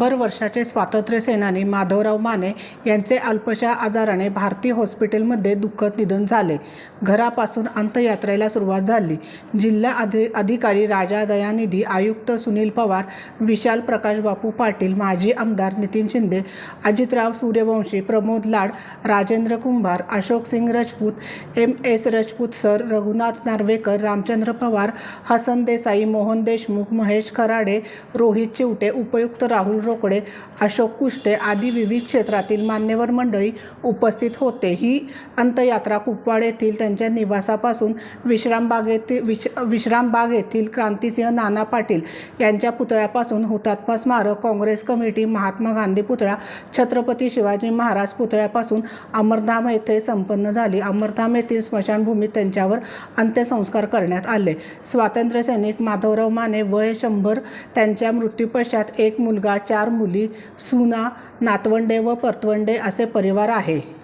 वर्षाचे स्वातंत्र्य सेनानी माधवराव माने यांचे अल्पशा आजाराने भारती हॉस्पिटलमध्ये दुःखद निधन झाले. घरापासून अंत्ययात्रेला सुरुवात झाली. जिल्हा अधि अधिकारी राजा दयानिधी आयुक्त सुनील पवार विशाल प्रकाश बापू पाटील माजी आमदार Nitin Shinde Ajitrao Suryavanshi Pramod Lad Rajendra Kumbhar Ashok Singh Rajput M S Rajput sir Raghunath Narvekar Ramchandra Pawar Hasan Desai Mohan Deshmukh Mahesh Kharade Rohit Chivate उपयुक्त राहुल रोकडे अशोक कुष्टे आदी विविध क्षेत्रातील मान्यवर मंडळी उपस्थित होते. ही अंत्ययात्रा कुपवाड येथील त्यांच्या निवासापासून विश्रामबाग येथील विश विश्रामबाग येथील क्रांतिसिंह नाना पाटील यांच्या पुतळ्यापासून हुतात्मा स्मारक काँग्रेस कमिटी महात्मा गांधी पुतळा छत्रपती शिवाजी महाराज पुतळ्यापासून अमरधाम येथे संपन्न झाली. अमरधाम येथील स्मशानभूमीत त्यांच्यावर अंत्यसंस्कार करण्यात आले. स्वातंत्र्य सैनिक माधवराव माने वय शंभर त्यांच्या मृत्यूपश्चात एक मुलगा चार मुली सुना नातवंडे व परतवंडे असे परिवार आहे.